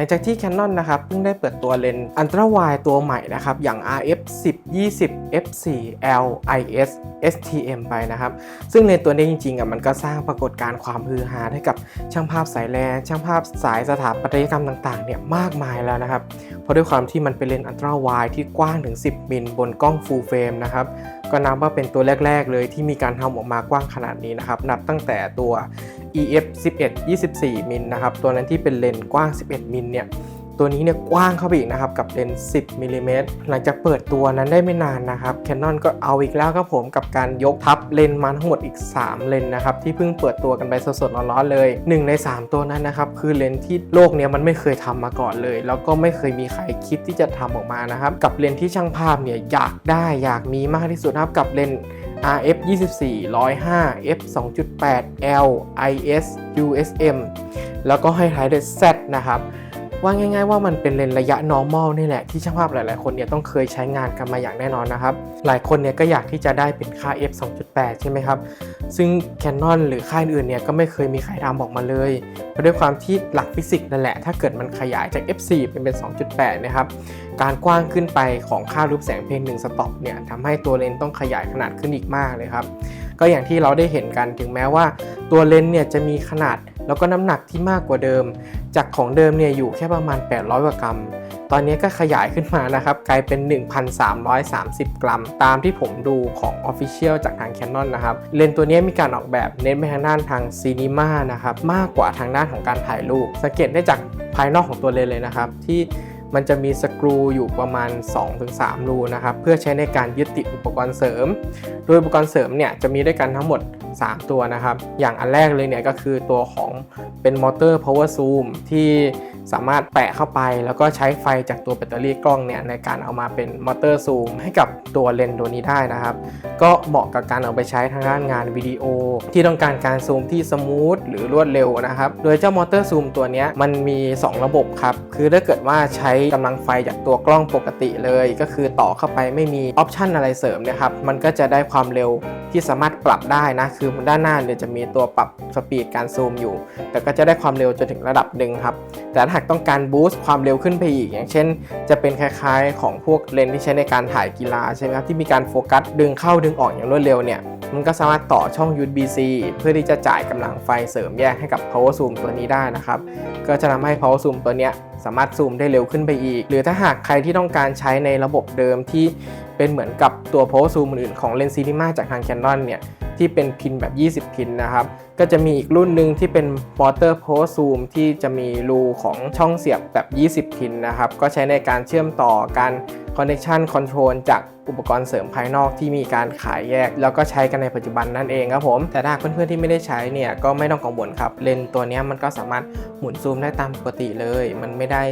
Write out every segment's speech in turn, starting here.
ลังจากที่ Canon นะครับเพิ่งได้เปิดตัวเลนส์อันตราไวตัวใหม่นะครับ อย่าง RF 10 20 f 4 L IS STM ไปนะครับ ซึ่งเลนส์ตัวนี้จริงๆอะมันก็สร้างปรากฏการณ์ความฮือฮาให้กับช่างภาพสายแลนช่างภาพสายสถาปัตยกรรมต่างๆเนี่ยมากมายแล้วนะครับ เพราะด้วยความที่มันเป็นเลนส์อันตราไวที่กว้างถึง 10 มิลบนกล้อง full frame นะครับ ก็นับว่าเป็นตัวแรก ๆ เลยที่มีการทำออกมากว้างขนาดนี้นะครับ นับตั้งแต่ตัว EF 11 24 มิลนะครับ ตัวนั้นที่เป็นเลนส์กว้าง 11 มิลเนี่ย ตัวนี้เนี่ยกว้างเข้าไปอีกนะครับกับเลนส์10มิลลิเมตรหลังจากเปิดตัวนั้นได้ไม่นานนะครับ Canon ก็เอาอีกแล้วครับผมกับการยกทับเลนส์มาทั้งหมดอีก 3 เลนส์นะครับที่เพิ่งเปิดตัวกันไปสดๆร้อนๆเลย 1 ใน 3 ตัวนั้นนะครับคือเลนส์ที่โลกเนี้ยมันไม่เคยทำมาก่อนเลย แล้วก็ไม่เคยมีใครคิดที่จะทำออกมานะครับกับเลนส์ที่ช่างภาพเนี่ยอยากได้อยากมีมากที่สุดนะครับกับเลนส์ RF 24 105 f 2.8 L IS USM แล้วก็ให้ท้ายด้วย Z นะครับ ว่าง่าย ๆ ว่ามันเป็นเลนส์ระยะ normal นี่แหละที่ช่างภาพหลายๆ คนเนี่ยต้องเคยใช้งานกันมาอย่างแน่นอนนะครับ หลายคนเนี่ยก็อยากที่จะได้เป็นค่า f 2.8 ใช่ไหมครับ ซึ่ง Canon หรือค่ายอื่นเนี่ยก็ไม่เคยมีใครทำออกมาเลยเพราะด้วยความที่หลักฟิสิกส์นั่นแหละ ถ้าเกิดมันขยายจาก f4 เป็นเป็น 2.8 นะครับ การกว้างขึ้นไปของค่ารูปแสงเพียง1สต็อปเนี่ยทำให้ตัวเลนส์ต้องขยายขนาดขึ้นอีกมากเลยครับ ก็อย่างที่เราได้เห็นกันถึงแม้ว่า ตัวเลนส์เนี่ยจะมีขนาดแล้วก็น้ำหนักที่มากกว่าเดิม จากของเดิมเนี่ยอยู่แค่ประมาณ 800กว่ากรัม ตอนนี้ก็ขยายขึ้นมานะครับ กลายเป็น 1,330 กรัม ตามที่ผมดูของ Official จากทาง Canon นะครับ เลนส์ตัวนี้มีการออกแบบเน้นไปทางด้านทางซีนีมานะครับ มากกว่าทางด้านของการถ่ายรูป สังเกตได้จากภายนอกของตัวเลนส์เลยนะครับที่ มันจะมีสกรูอยู่ประมาณ 2-3 รูนะครับ เพื่อใช้ในการยึดติดอุปกรณ์เสริม โดยอุปกรณ์เสริมเนี่ยจะมีด้วยกันทั้งหมด 3 ตัวนะครับ อย่างอันแรกเลยเนี่ยก็คือตัวของเป็นมอเตอร์ power zoom ที่ สามารถแปะเข้าไป แล้วก็ใช้ไฟจากตัวแบตเตอรี่กล้องเนี่ยในการเอามาเป็นมอเตอร์ซูมให้กับตัวเลนส์ตัวนี้ได้นะครับ ก็เหมาะกับการเอาไปใช้ทางด้านงานวิดีโอ ที่ต้องการการซูมที่สมูทหรือรวดเร็วนะครับโดยเจ้ามอเตอร์ซูมตัวนี้มันมี 2 ระบบครับ คือถ้าเกิดว่าใช้กำลังไฟจากตัวกล้องปกติเลย ก็คือต่อเข้าไปไม่มีออปชันอะไรเสริมนะครับมันก็จะได้ความเร็วที่สามารถปรับได้นะคือด้านหน้าเนี่ยจะมีตัวปรับสปีดการซูมอยู่ แต่ก็จะได้ความเร็วจนถึงระดับหนึ่งครับ แต่ถ้าหากต้องการบูสต์ความเร็วขึ้นไปอีก อย่างเช่น จะเป็นคล้ายๆ ของพวกเลนส์ที่ใช้ในการถ่ายกีฬาใช่ไหมครับที่มีการโฟกัสดึงเข้าดึงออกอย่างรวดเร็วเนี่ยมันก็สามารถต่อช่อง USB-C เพื่อที่จะจ่ายกำลังไฟเสริมแยกให้กับ power zoom ตัวนี้ได้นะครับ ก็จะทำให้ power zoom ตัวเนี้ย สามารถซูมได้เร็วขึ้นไปอีก หรือถ้าหากใครที่ต้องการใช้ในระบบเดิมที่เป็นเหมือนกับตัวโพสซูมอื่นๆของเลนส์ซีนีมาจากทาง Canon เนี่ยที่เป็นพินแบบ 20 พินนะครับ ก็จะมีอีกรุ่นหนึ่งที่เป็น Water Power Zoom ที่จะมีรูของช่องเสียบแบบ 20 พินนะครับ ก็ใช้ในการเชื่อมต่อการ Connection Control จากอุปกรณ์เสริมภายนอกที่มีการขายแยก แล้วก็ใช้กันในปัจจุบันนั่นเองครับผม แต่ถ้าเพื่อนๆที่ไม่ได้ใช้เนี่ยก็ไม่ต้องกังวลครับ เลนส์ตัวนี้มันก็สามารถหมุนซูมได้ตามปกติเลย มันไม่ได้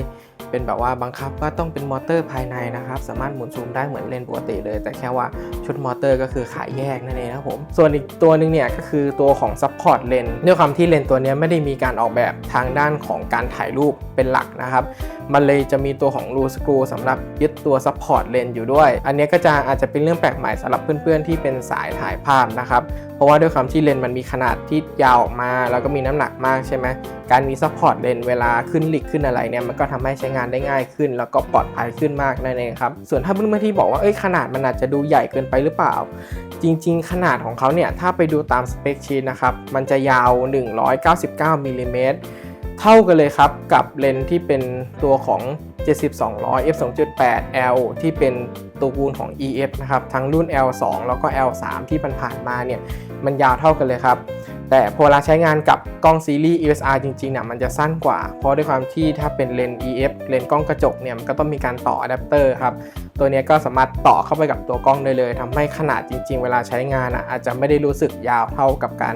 เป็นแบบว่าบังคับว่าต้องเป็นมอเตอร์ภายในนะครับ สามารถหมุนซูมได้เหมือนเลนส์ปกติเลย แต่แค่ว่าชุดมอเตอร์ก็คือขายแยกนั่นเองนะครับผม ส่วนอีกตัวหนึ่งเนี่ยก็คือตัวของ Support Lens ด้วยความที่เลนส์ตัวนี้ไม่ได้มีการออกแบบทางด้านของการถ่ายรูปเป็นหลักนะครับ มันเลยจะมีตัวของรูสกรูสำหรับยึดตัว Support Lens อยู่ด้วย อันนี้ก็จะอาจจะเป็นเรื่องแปลกใหม่สำหรับเพื่อนๆที่เป็นสายถ่ายภาพนะครับ เพราะว่าด้วยความที่เลนส์มันมีขนาดที่ยาวออกมา แล้วก็มีน้ำหนักมากใช่ไหมการมีซัพพอร์ตเลนเวลาขึ้นหลีกขึ้นอะไรเนี่ยมันก็ทำให้ใช้งานได้ง่ายขึ้น แล้วก็ปลอดภัยขึ้นมากนั่นเองครับ ส่วนถ้าเพื่อนๆที่บอกว่าเอ้ยขนาดมันอาจจะดูใหญ่เกินไปหรือเปล่า จริง ๆ ขนาดของเขาเนี่ยถ้าไปดูตามสเปคชีตนะครับมันจะยาว 199มิลลิเมตร เท่ากันเลยครับกับเลนส์ที่เป็นตัวของ 70-200 f 2.8 l ที่เป็นตัวกูลของ ef นะครับทั้งรุ่น l 2แล้วก็ l 3ที่ผ่านมาเนี่ยมันยาวเท่ากันเลยครับแต่พอเวลาใช้งานกับกล้องซีรีส์ ESR จริงๆเนี่ยมันจะสั้นกว่า เพราะด้วยความที่ถ้าเป็นเลนส์ EF เลนส์กล้องกระจกเนี่ยมันก็ต้องมีการต่ออะแดปเตอร์ครับ ตัวนี้ก็สามารถต่อเข้าไปกับตัวกล้องได้เลยทำให้ขนาดจริง ๆ เวลาใช้งานอะอาจจะไม่ได้รู้สึกยาวเท่ากับการ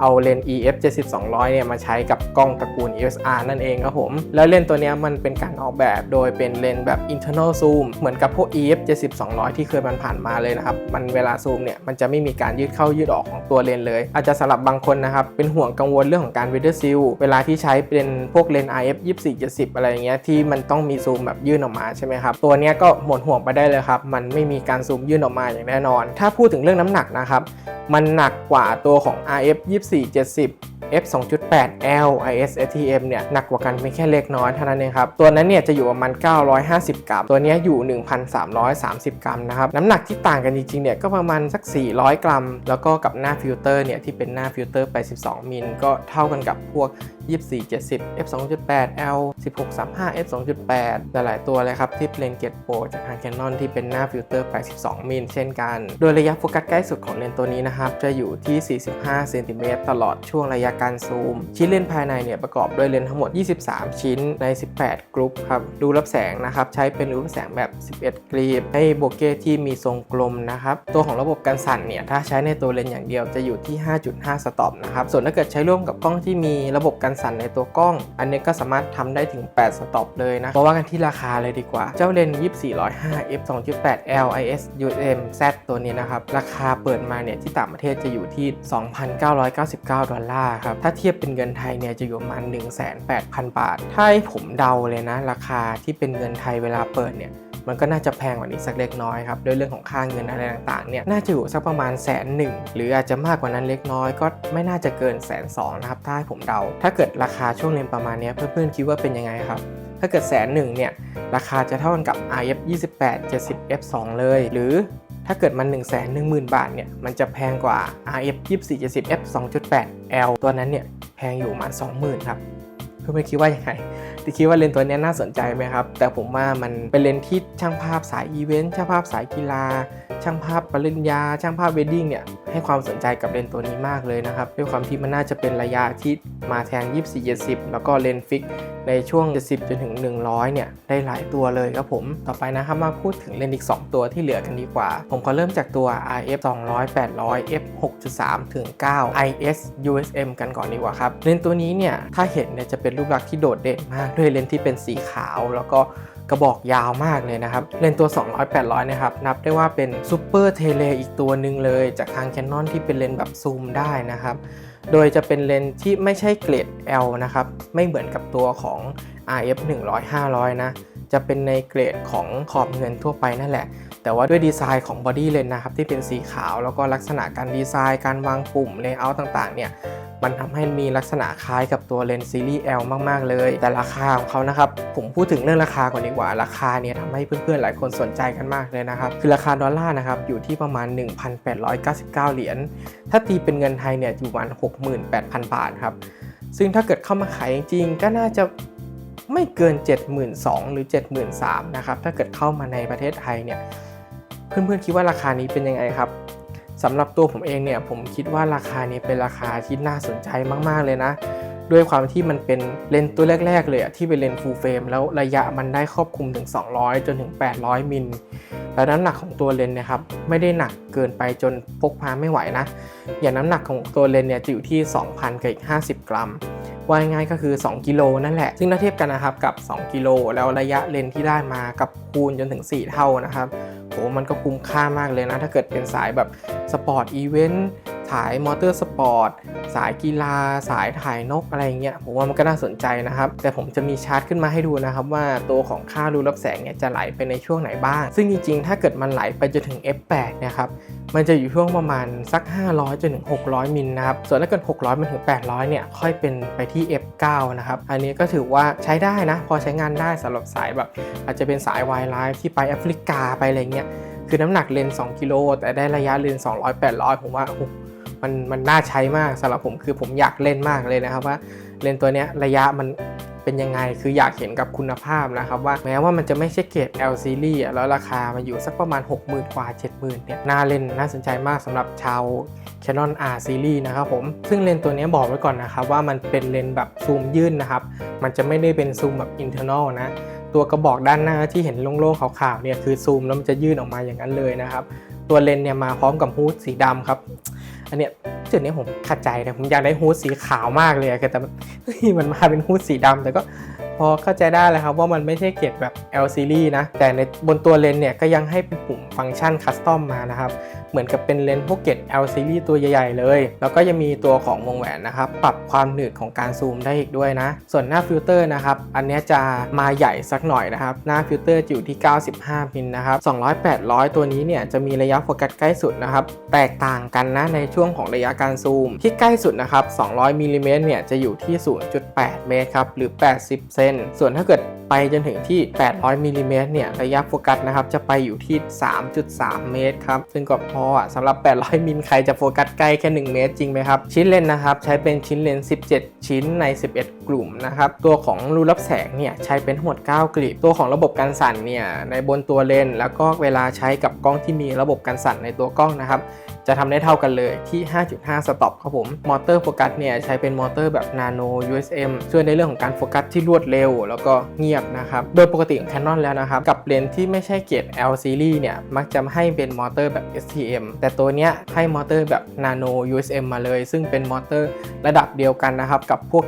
เอาเลนส์ EF 7200เนี่ยมาใช้กับกล้องตระกูล ESR นั่นเองครับผม แล้วเลนส์ตัวนี้มันเป็นการออกแบบโดยเป็นเลนส์แบบ internal zoom เหมือนกับพวก EF 7200ที่เคยมันผ่านมาเลยนะครับ มันเวลาซูมเนี่ยมันจะไม่มีการยืดเข้ายืดออกของตัวเลนส์เลย อาจจะสำหรับบางคนนะครับ เป็นห่วงกังวลเรื่องของการ w e a t h e r seal เวลาที่ใช้เป็นพวกเลนส์ IF 24-70อะไรเงี้ยที่มันต้องมีซูมแบบยื่นออกมาใช่ไหมครับตัวนี้ก็หมดห่วงไปได้เลยครับ มันไม่มีการซูมยื่นออกมาอย่างแน่นอน ถ้าพูดถึงเรื่องน้ำหนักนะครับ มันหนักกว่าตัวของ RF 2470 F 2.8 L IS STM เนี่ยหนักกว่ากันเพียงแค่เล็กน้อยเท่านั้นเองครับ ตัวนั้นเนี่ยจะอยู่ประมาณ 950 กรัม ตัวนี้ยอยู่ 1,330 กรัมนะครับ น้ำหนักที่ต่างกันจริงๆ เนี่ยก็ประมาณสัก 400 กรัม แล้วก็กับหน้าฟิลเตอร์เนี่ยที่เป็นหน้าฟิลเตอร์ไป12มิลก็เท่ากันกับพวก 2470 f 2.8 l 1635 f 2.8 หลายๆตัวเลยครับที่เลนเกตโปรจากทาง Canon ที่เป็นหน้าฟิลเตอร์ 82 มิลเช่นกัน โดยระยะโฟกัสใกล้สุดของเลนส์ตัวนี้นะครับ จะอยู่ที่ 45 เซนติเมตรตลอดช่วงระยะการซูม ชิ้นเลนส์ภายในเนี่ยประกอบด้วยเลนส์ทั้งหมด 23 ชิ้นใน 18 กรุ๊ปครับ ดูรับแสงนะครับ ใช้เป็นรูรับแสงแบบ 11 กรีบ ให้โบเก้ที่มีทรงกลมนะครับ ตัวของระบบการสั่นเนี่ยถ้าใช้ในตัวเลนส์อย่างเดียวจะอยู่ที่ 5.5 สต็อปนะครับ ส่วนถ้าเกิดใช้ร่วมกับกล้องที่มีระบบการสั่นในตัวกล้อง อันนี้ก็สามารถทำได้ถึง 8 สต็อปเลยนะมาว่ากันที่ราคาเลยดีกว่า เจ้าเลนส์2405 f 2.8 l is UM z ตัวนี้นะครับ ราคาเปิดมาเนี่ยที่ต่างประเทศจะอยู่ที่ 2,999 ดอลลาร์ครับ ถ้าเทียบเป็นเงินไทยเนี่ยจะอยู่ประมาณ 180,000บาท ถ้าให้ผมเดาเลยนะ ราคาที่เป็นเงินไทยเวลาเปิดเนี่ย มันก็น่าจะแพงกว่านี้สักเล็กน้อยครับด้วยเรื่องของค่าเงินอะไรต่างๆเนี่ยน่าจะอยู่สักประมาณแสนหนึ่งหรืออาจจะมากกว่านั้นเล็กน้อยก็ไม่น่าจะเกินแสนสองนะครับถ้าให้ผมเดา ถ้าเกิดราคาช่วงเลนประมาณนี้เพื่อนๆคิดว่าเป็นยังไงครับถ้าเกิดแสนหนึ่งเนี่ยราคาจะเท่ากันกับ RF 28 70 f 2 เลย หรือถ้าเกิดมัน 1 1 0 0 0 0 บาทเนี่ยมันจะแพงกว่า RF 24 70 f 2.8 L ตัวนั้นเนี่ยแพงอยู่ประมาณ20,000ครับเพื่อนๆคิดว่ายังไง คิดว่าเลนส์ตัวนี้น่าสนใจไหมครับ แต่ผมว่ามันเป็นเลนส์ที่ช่างภาพสายอีเวนต์ช่างภาพสายกีฬา ช่างภาพปริญญา ช่างภาพเวดดิ้งเนี่ยให้ความสนใจกับเลนส์ตัวนี้มากเลยนะครับด้วยความที่มันน่าจะเป็นระยะที่มาแทน24 70 แล้วก็เลนส์ฟิกในช่วง 70 จนถึง 100 เนี่ย ได้หลายตัวเลยครับผม ต่อไปนะครับ มาพูดถึงเลนส์อีก 2 ตัวที่เหลือกันดีกว่า ผมขอเริ่มจากตัว RF 200 800 f 6.3 ถึง 9 IS USM กันก่อนดีกว่าครับ เลนส์ตัวนี้เนี่ย ถ้าเห็นเนี่ยจะเป็นรูปลักษณ์ที่โดดเด่นมากด้วยเลนส์ที่เป็นสีขาว แล้วก็กระบอกยาวมากเลยนะครับ เลนส์ตัว 200 800 นะครับ นับได้ว่าเป็นซูเปอร์เทเลอีกตัวหนึ่งเลย จากทาง Canon ที่เป็นเลนส์แบบซูมได้นะครับ โดยจะเป็นเลนส์ที่ไม่ใช่เกรด L นะครับ ไม่เหมือนกับตัวของ RF 100 500 นะ จะเป็นในเกรดของขอบเงินทั่วไปนั่นแหละ แต่ว่าด้วยดีไซน์ของบอดี้เลนนะครับ ที่เป็นสีขาวแล้วก็ลักษณะการดีไซน์ การวางปุ่มเลเยอร์ต่างๆเนี่ยมันทำให้มีลักษณะคล้ายกับตัวเลนส์ซีรีส์ L มาก ๆ เลย แต่ราคาของเขานะครับ ผมพูดถึงเรื่องราคาก่อนดีกว่า ราคาเนี่ยทำให้เพื่อน ๆ หลายคนสนใจกันมากเลยนะครับ คือราคาดอลลาร์นะครับ อยู่ที่ประมาณ 1,899 เหรียญ ถ้าตีเป็นเงินไทยเนี่ยอยู่ประมาณ 68,000 บาทครับ ซึ่งถ้าเกิดเข้ามาขายจริงๆ ก็น่าจะ ไม่เกิน 72,000หรือ 73,000นะครับถ้าเกิดเข้ามาในประเทศไทยเนี่ยเพื่อนๆคิดว่าราคานี้เป็นยังไงครับสำหรับตัวผมเองเนี่ยผมคิดว่าราคานี้เป็นราคาที่น่าสนใจมากๆเลยนะ ด้วยความที่มันเป็นเลนส์ตัวแรก ๆ เลยอะที่เป็นเลนส์ฟูลเฟรมแล้วระยะมันได้ครอบคลุมถึง 200 จนถึง 800 มิลแล้วน้ำหนักของตัวเลนส์นะครับไม่ได้หนักเกินไปจนพกพาไม่ไหวนะ อย่างน้ำหนักของตัวเลนส์เนี่ยจะอยู่ที่ 2,000กับอีก50 กรัม ว่าง่ายก็คือ 2 กิโลนั่นแหละ ซึ่งถ้าเทียบกันนะครับกับ 2 กิโล แล้วระยะเลนที่ได้มากับคูณจนถึง 4 เท่านะครับโหมันก็คุ้มค่ามากเลยนะ ถ้าเกิดเป็นสายแบบสปอร์ตอีเวนต์ สายมอเตอร์สปอร์ตสายกีฬา สายถ่ายนกอะไรเงี้ยผมว่ามันก็น่าสนใจนะครับ แต่ผมจะมีชาร์ตขึ้นมาให้ดูนะครับ ว่าตัวของค่ารูรับแสงเนี่ยจะไหลไปในช่วงไหนบ้าง ซึ่งจริงๆ ถ้าเกิดมันไหลไปจนถึง f8 เนี่ยครับมันจะอยู่ช่วงประมาณสัก 500จนถึง600 มิลนะครับ ส่วนถ้าเกิด600มันถึง 800 เนี่ย ค่อยเป็นไปที่ F9 นะครับ อันนี้ก็ถือว่าใช้ได้นะ พอใช้งานได้สำหรับสายแบบ อาจจะเป็นสาย Wide Life ที่ไปแอฟริกาไปอะไรเงี้ย คือน้ำหนักเลนส์2กิโล แต่ได้ระยะเลนส์200 800 ผมว่าโอ้ มันมันน่าใช้มากสำหรับผมคือผมอยากเล่นมากเลยนะครับว่าเลนตัวเนี้ยระยะมันเป็นยังไงคืออยากเห็นกับคุณภาพนะครับ ว่าแม้ว่ามันจะไม่ใช่เกรด L series แล้วราคามันอยู่สักประมาณ 60,000 กว่า 70,000 เนี่ย น่าเล่นน่าสนใจมากสำหรับชาว Canon R series นะครับผม ซึ่งเลนตัวนี้บอกไว้ก่อนนะครับ ว่ามันเป็นเลนแบบซูมยื่นนะครับ มันจะไม่ได้เป็นซูมแบบ internal นะ ตัวกระบอกด้านหน้าที่เห็นโล่งๆขาวๆเนี่ยคือซูมแล้วมันจะยื่นออกมาอย่างนั้นเลยนะครับ ตัวเลนเนี่ยมาพร้อมกับฮูดสีดำครับ 下面 เนี้ยจุดนี้ผมขัดใจนะผมอยากได้ฮูดสีขาวมากเลยแต่มันเฮ้ยมันมาเป็นฮูดสีดำแต่ก็พอเข้าใจได้แล้วครับว่ามันไม่ใช่เกรดแบบ L series นะ แต่ในบนตัวเลนส์เนี่ยก็ยังให้เป็นปุ่มฟังก์ชันคัสตอมมานะครับ เหมือนกับเป็นเลนส์พวกเกรด L series ตัวใหญ่ๆเลย แล้วก็ยังมีตัวของวงแหวนนะครับ ปรับความหนืดของการซูมได้อีกด้วยนะ ส่วนหน้าฟิลเตอร์นะครับ อันนี้จะมาใหญ่สักหน่อยนะครับ หน้าฟิลเตอร์อยู่ที่ 95 มิลนะครับ 200 800 ตัวนี้เนี่ยจะมีระยะโฟกัสใกล้สุดนะครับ แตกต่างกันนะในช่วงของระยะการซูม ที่ใกล้สุดนะครับ 200มิลลิเมตรเนี่ยจะอยู่ที่ 0.8 เมตรครับ หรือ 80 เซน ส่วนถ้าเกิดไปจนถึงที่ 800มิลลิเมตรเนี่ย ระยะโฟกัสนะครับ จะไปอยู่ที่ 3.3 เมตรครับ ซึ่งก็พออะสำหรับ 800 มิล ใครจะโฟกัสใกล้แค่ 1 เมตรจริงไหมครับ ชิ้นเลนส์นะครับ ใช้เป็นชิ้นเลนส์ 17 ชิ้นใน 11กลุ่มนะครับ ตัวของรูรับแสงเนี่ยใช้เป็นทั้งหมด9กลีบ ตัวของระบบการสั่นเนี่ยในบนตัวเลนแล้วก็เวลาใช้กับกล้องที่มีระบบการสั่นในตัวกล้องนะครับจะทำได้เท่ากันเลยที่ 5.5 สต็อปครับผม มอเตอร์โฟกัสเนี่ยใช้เป็นมอเตอร์แบบ Nano USM ช่วยในเรื่องของการโฟกัสที่รวดเร็ว แล้วก็เงียบนะครับ โดยปกติของ Canon แล้วนะครับ กับเลนส์ที่ไม่ใช่เกรด L series เนี่ย มักจะให้เป็นมอเตอร์แบบ STM แต่ตัวเนี้ยให้มอเตอร์แบบ Nano USM มาเลย ซึ่งเป็นมอเตอร์ระดับเดียวกันนะครับ กับพวก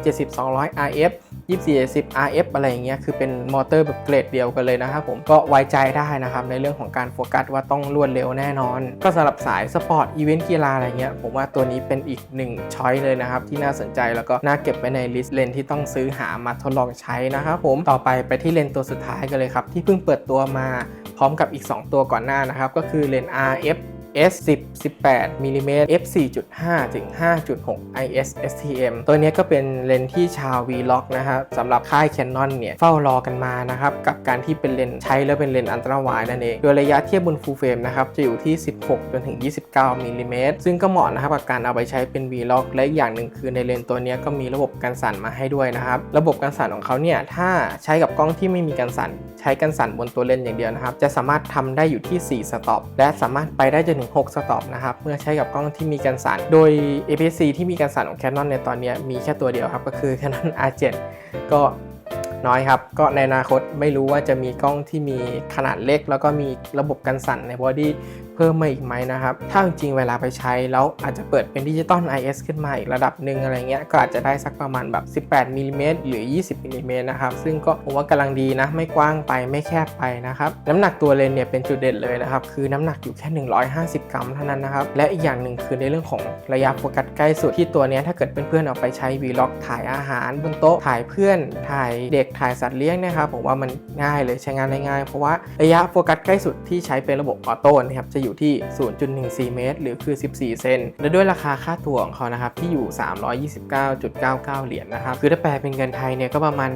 70-200 RF 24 RF อะไรอย่างเงี้ยคือเป็นมอเตอร์แบบเกรดเดียวกันเลยนะครับผมก็ไว้ใจได้นะครับในเรื่องของการโฟกัสว่าต้องรวดเร็วแน่นอน ก็สำหรับสายสปอร์ตอีเวนต์กีฬาอะไรเงี้ยผมว่าตัวนี้เป็นอีกหนึ่งช้อยเลยนะครับที่น่าสนใจแล้วก็น่าเก็บไว้ในลิสต์เลนที่ต้องซื้อหามาทดลองใช้นะครับผมต่อไปไปที่เลนตัวสุดท้ายกันเลยครับที่เพิ่งเปิดตัวมาพร้อมกับอีก 2 ตัวก่อนหน้านะครับก็คือเลน RF S 10 18มิลลิเมตร f 4.5ถึง5.6 IS STM ตัวนี้ก็เป็นเลนส์ที่ชาว Vlog นะครับสำหรับค่าย Canon เนี่ยเฝ้ารอกันมานะครับกับการที่เป็นเลนส์ใช้แล้วเป็นเลนส์อันตราไวด์นั่นเอง โดยระยะเทียบบน Full Frame นะครับจะอยู่ที่ 16จนถึง 29มิลลิเมตรซึ่งก็เหมาะนะครับกับการเอาไปใช้เป็น Vlog และอย่างหนึ่งคือในเลนส์ตัวนี้ก็มีระบบการสั่นมาให้ด้วยนะครับระบบการสั่นของเขาเนี่ยถ้าใช้กับกล้องที่ไม่มีการสั่น ใช้กันสั่นบนตัวเลนส์อย่างเดียวนะครับจะสามารถทำได้อยู่ที่ 4 สต็อปและสามารถไปได้จนถึง6 สต็อปนะครับเมื่อใช้กับกล้องที่มีกันสั่น โดย APS-C ที่มีกันสั่นของ Canon ในตอนนี้มีแค่ตัวเดียวครับ ก็คือ Canon R7 ก็น้อยครับ ก็ในอนาคตไม่รู้ว่าจะมีกล้องที่มีขนาดเล็ก แล้วก็มีระบบกันสั่นในบอดี้ เพิ่มมาอีกไหมนะครับ ถ้าจริงๆเวลาไปใช้ แล้วอาจจะเปิดเป็นดิจิตอล IS ขึ้นมาอีกระดับหนึ่งอะไรเงี้ยก็อาจจะได้สักประมาณแบบ 18มิลลิเมตรหรือ 20มิลลิเมตรนะครับซึ่งก็ผมว่ากำลังดีนะไม่กว้างไปไม่แคบไปนะครับน้ำหนักตัวเลนส์เนี่ยเป็นจุดเด่นเลยนะครับคือน้ำหนักอยู่แค่ 150 กรัมเท่านั้นนะครับและอีกอย่างหนึ่งคือในเรื่องของระยะโฟกัสใกล้สุดที่ตัวเนี้ยถ้าเกิดเพื่อนๆเอาไปใช้ Vlog ถ่ายอาหารบนโต๊ะถ่ายเพื่อนถ่ายเด็กถ่ายสัตว์เลี้ยงนะครับผมว่ามันง่ายเลยใช้งานได้ง่ายเพราะว่าระยะโฟกัสใกล้สุดที่ใช้เป็นระบบออโต้นะครับจะอยู่ที่ 0.14 เมตร หรือคือ 14 เซน และด้วยราคาค่าตัวของเขานะครับ ที่อยู่ 329.99 เหรียญนะครับ คือถ้าแปลเป็นเงินไทยเนี่ยก็ประมาณ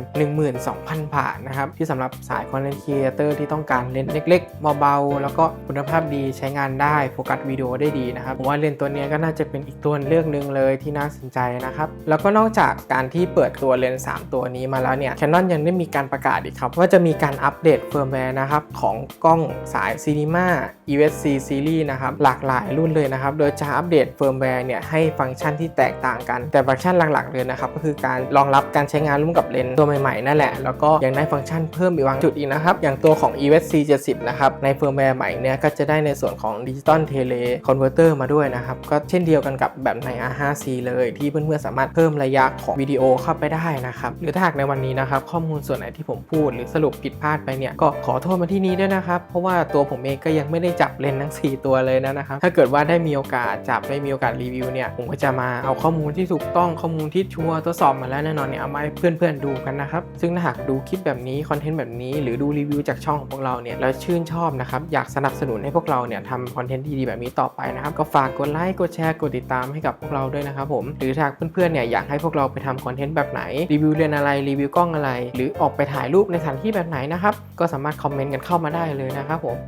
12,000 บาทนะครับ ที่สำหรับสายคอนเทนต์ครีเอเตอร์ที่ต้องการเลนส์เล็กๆเบาๆ แล้วก็คุณภาพดีใช้งานได้โฟกัสวิดีโอได้ดีนะครับผมว่าเลนส์ตัวนี้ก็น่าจะเป็นอีกตัวเลือกหนึ่งเลยที่น่าสนใจนะครับแล้วก็นอกจากการที่เปิดตัวเลนส์3ตัวนี้มาแล้วเนี่ย Canon ยังได้มีการประกาศอีกครับ ว่าจะมีการอัปเดตเฟิร์มแวร์นะครับของกล้องสาย Cinema EVC Series นะครับหลากหลายรุ่นเลยนะครับโดยจะอัปเดตเฟิร์มแวร์เนี่ยให้ฟังก์ชันที่แตกต่างกัน แต่ฟังก์ชันหลักๆเลยนะครับก็คือการรองรับการใช้งานร่วมกับเลนส์ตัวใหม่ๆนั่นแหละแล้วก็ยังได้ฟังก์ชันเพิ่มอีกบางจุดอีกนะครับอย่างตัวของ EVC 70นะครับในเฟิร์มแวร์ใหม่เนี่ยก็จะได้ในส่วนของดิจิตอลเทเลคอนเวอร์เตอร์มาด้วยนะครับก็เช่นเดียวกันกับแบบใน R5C เลยที่เพื่อนๆสามารถเพิ่มระยะของวิดีโอเข้าไปได้นะครับหรือถ้าหากในวันนี้นะครับข้อมูลส่วนไหนที่ผมพูด หรือสรุปผิดพลาดไปเนี่ยก็ขอโทษมาที่นี้ด้วยนะครับเพราะว่าตัวผมเองก็ยังไม่ได้จับเลนส์ทั้ง4 ตัวเลยนะครับ ถ้าเกิดว่าได้มีโอกาสจับได้มีโอกาสรีวิวเนี่ยผมก็จะมาเอาข้อมูลที่ถูกต้องข้อมูลที่ชัวร์ทดสอบมาแล้วแน่นอนเนี่ยเอามาให้เพื่อนๆดูกันนะครับ ซึ่งถ้าหากดูคลิปแบบนี้คอนเทนต์แบบนี้ หรือดูรีวิวจากช่องของพวกเราเนี่ยแล้วชื่นชอบนะครับอยากสนับสนุนให้พวกเราเนี่ยทำคอนเทนต์ดีๆแบบนี้ต่อไปนะครับก็ฝากกดไลค์กดแชร์กดติดตามให้กับพวกเราด้วยนะครับผมหรือถ้าหากเพื่อนๆเนี่ยอยากให้พวกเราไปทำคอนเทนต์แบบไหนรีวิวเรียนอะไรรีวิวกล้องอะไร หรือออกไปถ่ายรูปในสถานที่แบบไหนนะครับก็สามารถคอมเมนต์กันเข้ามาได้เลยนะครับผม